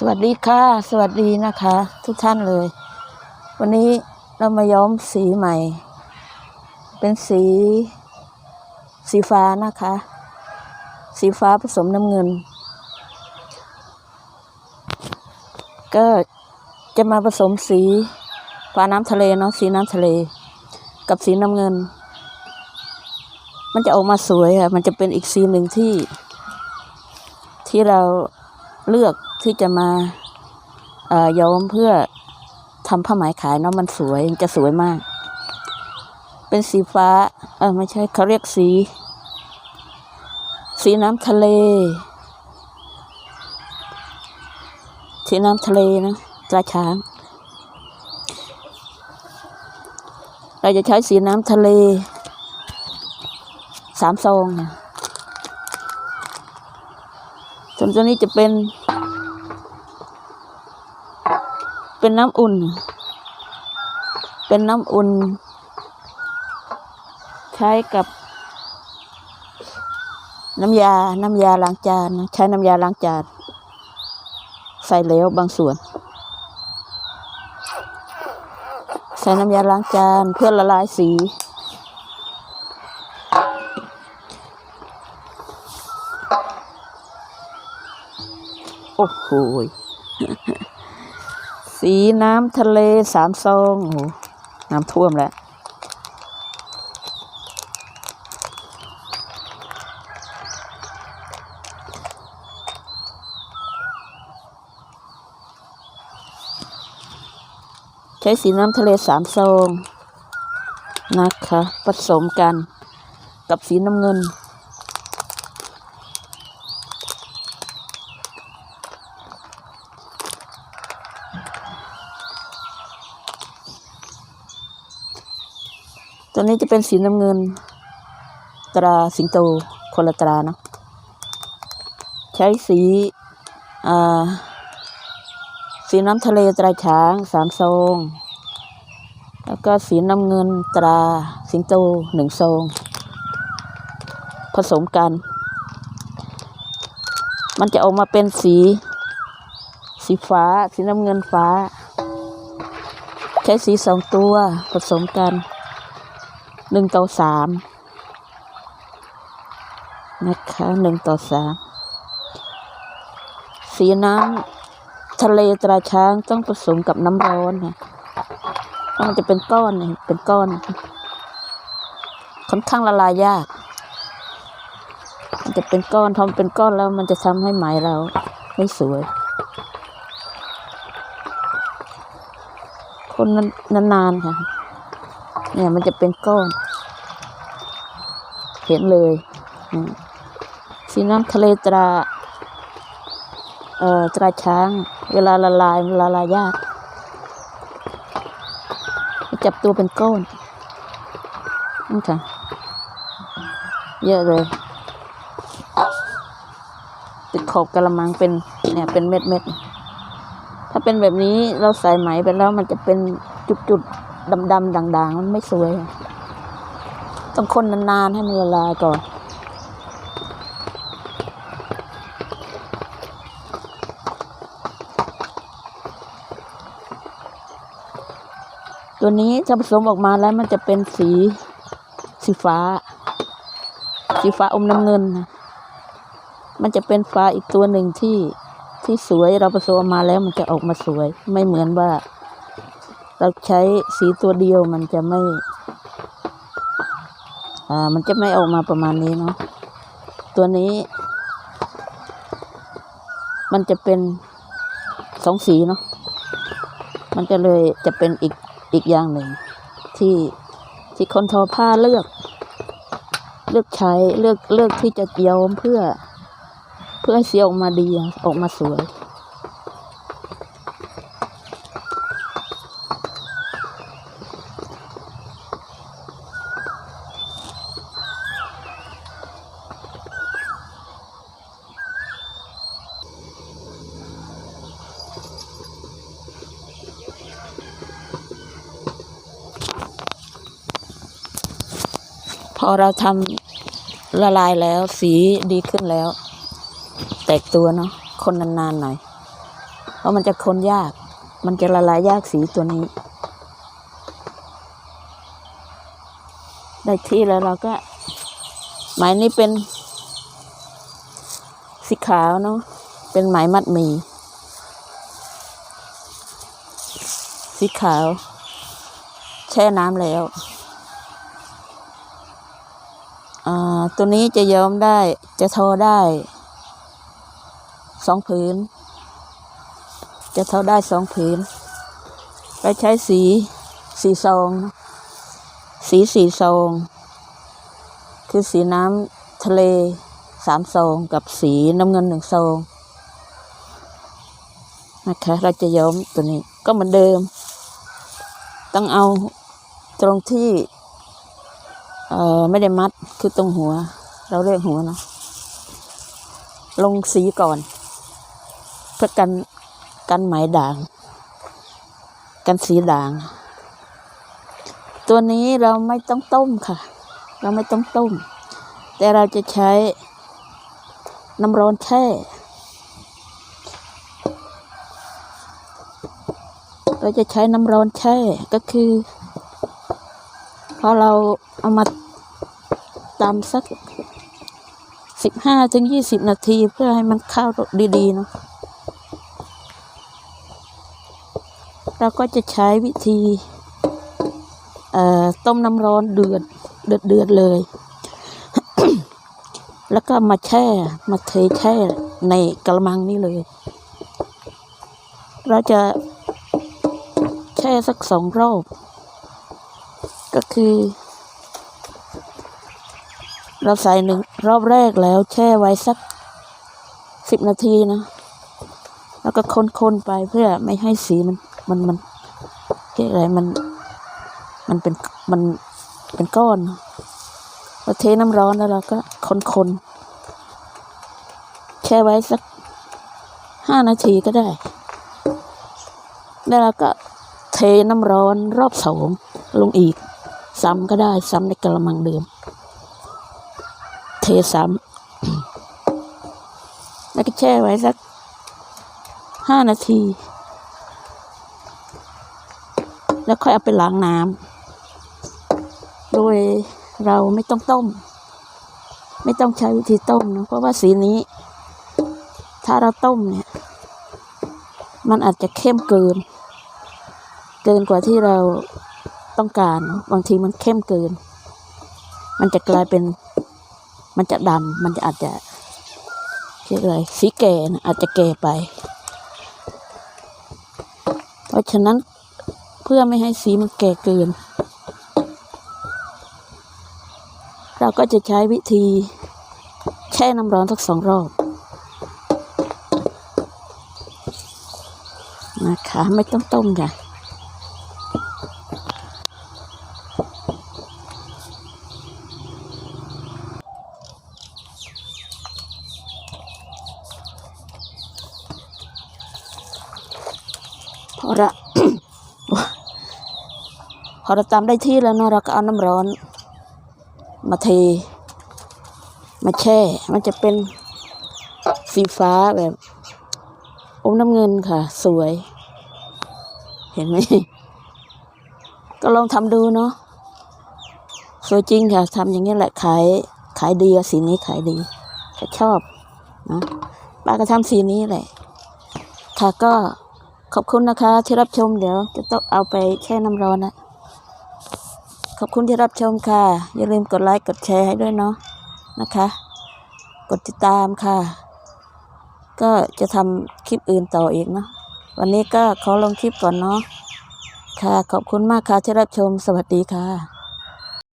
สวัสดีค่ะ สวัสดีนะคะ ทุกท่านเลย วันนี้เรามาย้อมสีใหม่ เป็นสี สีฟ้านะคะ สีฟ้าผสมน้ำเงิน ก็จะมาผสมสีฟ้าน้ำทะเลเนาะสีน้ำทะเล กับสีน้ำเงิน มันจะออกมาสวยค่ะมันจะเป็นอีกสีหนึ่งที่ที่เรา เลือกที่จะมาเอ่อย้อมเพื่อทำผ้าไหมขายเนาะมันสวยจะสวยมาก เป็นสีฟ้า เออไม่ใช่เขาเรียกสี สีน้ำทะเล สีน้ำทะเลนะตราช้าง เราจะใช้สีน้ำทะเลสามซองค่ะส่ วนตัวนี้จะเป็น เป็นน้ำอุ่น เป็นน้ำอุ่น ใช้กับ น้ำยา น้ำยาล้างจาน ใช้น้ำยาล้างจาน ใส่เหลวบางส่วน ใส่น้ำยาล้างจานเพื่อละลายสี โอ้โหสีน้ำทะเลสามซองโอ้น้ำท่วมแล้ว ใช้สีน้ำทะเลสามซองนะคะ ผสมกันกับสีน้ำเงิน ตัวนี้จะเป็นสีน้ำเงิน ตราสิงโตคนละตราเนอะใช้สี อ่า สีน้ำทะเลตราช้างสามซองแล้วก็สีน้ำเงินตราสิงโตหนึ่งซองผสมกัน มันจะออกมาเป็นสี สีฟ้า สีน้ำเงินฟ้า ใช้สีสองตัวผสมกัน หนึ่งต่อสามนะคะหนึ่งต่อสามสีน้ำทะเลตราช้างต้องผสมกับน้ำร้อนนะเพราะมันจะเป็นก้อนเนี่ยเป็นก้อน ค่อนข้างละลายยาก มันจะเป็นก้อนทอมนเป็นก้อนแล้วมันจะทำให้ไหมเราไม่สวย คนนานๆค่ะ เนี่ยมันจะเป็นก้อน เห็นเลยสีน้ำทะเลตราเอ่อตราช้าง เวลาละลายมันละลายยากจับตัวเป็นก้อนนี่ค่ะเยอะเลยติดขอบกระมังเป็นเนี่ยเป็นเม็ดเม็ดถ้าเป็นแบบนี้เราใส่ไหมไปแล้วมันจะเป็นจุดๆ ดำๆด่างๆ มันไม่สวย ต้องคนนานๆ ให้มันละลายก่อนตัวนี้ถ้าผสมออกมาแล้วมันจะเป็นสีสีฟ้า สีฟ้าอมน้ำเงิน มันจะเป็นฟ้าอีกตัวหนึ่งที่ที่สวยเราผสมออกมาแล้วมันจะออกมาสวย ไม่เหมือนว่า เราใช้สีตัวเดียวมันจะไม่ อ่า มันจะไม่ออกมาประมาณนี้เนาะ ตัวนี้ มันจะเป็นสองสีเนาะ มันก็เลยจะเป็นอีกอีกอย่างหนึ่ง ที่ที่คนทอผ้าเลือก เลือกใช้เลือกเลือกที่จะย้อมเพื่อ เพื่อให้สีออกมาดีออกมาสวย อเราทำละลายแล้วสีดีขึ้นแล้ว แตกตัวเนาะคนนานๆหน่อย เพราะมันจะคนยาก มันจะละลายยากสีตัวนี้ ได้ที่แล้วเราก็ หมายนี้เป็น สีขาวเนาะเป็นไหมายมัดหมีสีขาว แช่น้ำแล้ว ตัวนี้จะย้อมได้จะทอได้สองผืน จะทอได้สองผืนเราใช้สีสีซอง สีสีซอง คือสีน้ำทะเลสามซองกับสีน้ำเงินหนึ่งซองนะคะเราจะย้อมตัวนี้ก็เหมือนเดิม ต้องเอาตรงที่ เออไม่ได้มัดคือตรงหัว เราเรียกหัวเนอะลงสีก่อน เพื่อกันกันไหมด่าง กันสีด่าง ตัวนี้เราไม่ต้องต้มค่ะ เราไม่ต้องต้ม แต่เราจะใช้น้ำร้อนแช่เราจะใช้น้ำร้อนแช่ก็คือ พอเราเอามาตำสักสิบห้าถึงยี่สิบนาทีเพื่อให้มันเข้าดีๆเนาะเราก็จะใช้วิธีต้มน้ำร้อนเดือดเดือดเดือดเลย แล้วก็มาแช่มาเทแช่ในกระมังนี้เลย เราจะแช่สักสองรอบ ก็คือ เราใส่หนึ่งรอบแรกแล้วแช่ไว้สักสิบนาทีนะ แล้วก็คนๆไปเพื่อไม่ให้สีมันมันมันเรียกอะไรมันมันเป็นมันเป็นก้อนเราเทน้ำร้อนแล้วเราก็คนๆแช่ไว้สักห้านาทีก็ได้ แล้วเราก็เทน้ำร้อนรอบสองลงอีก ซ้ำก็ได้ซ้ำในกระมังเดิม เทซ้ำแล้วก็แช่ไว้สักห้านาที แล้วค่อยเอาไปล้างน้ำโดยเราไม่ต้องต้ม ไม่ต้องใช้วิธีต้มนะเพราะว่าสีนี้ ถ้าเราต้มเนี่ย มันอาจจะเข้มเกิน เกินกว่าที่เรา ต้องการ บางทีมันเข้มเกิน มันจะกลายเป็น มันจะดำมันจะอาจจะเรียกอะไรสีแก่นะอาจจะแก่ไป เพราะฉะนั้นเพื่อไม่ให้สีมันแก่เกิน เราก็จะใช้วิธีแช่น้ำร้อนสักสองรอบนะคะไม่ต้องต้มค่ะ พอเราพอเราตำได้ที่แล้วเนาะเราก็เอาน้ำร้อน มาเท มาแช่ มันจะเป็นสีฟ้าแบบอมน้ำเงินค่ะ สวย เห็นไหมก็ลองทำดูเนาะสวยจริงค่ะทำอย่างนี้แหละขายขายดีสีนี้ขายดีก็ชอบนะป้าก็ทำสีนี้แหละ ค่ะก็ ขอบคุณนะคะที่รับชมเดี๋ยวจะต้องเอาไปแช่น้ำร้อนนะ ขอบคุณที่รับชมค่ะ อย่าลืมกดไลค์กดแชร์ให้ด้วยเนาะนะคะ กดติดตามค่ะ ก็จะทำคลิปอื่นต่ออีกเนาะวันนี้ก็ขอลงคลิปก่อนเนาะค่ะ ขอบคุณมากค่ะที่รับชมสวัสดีค่ะ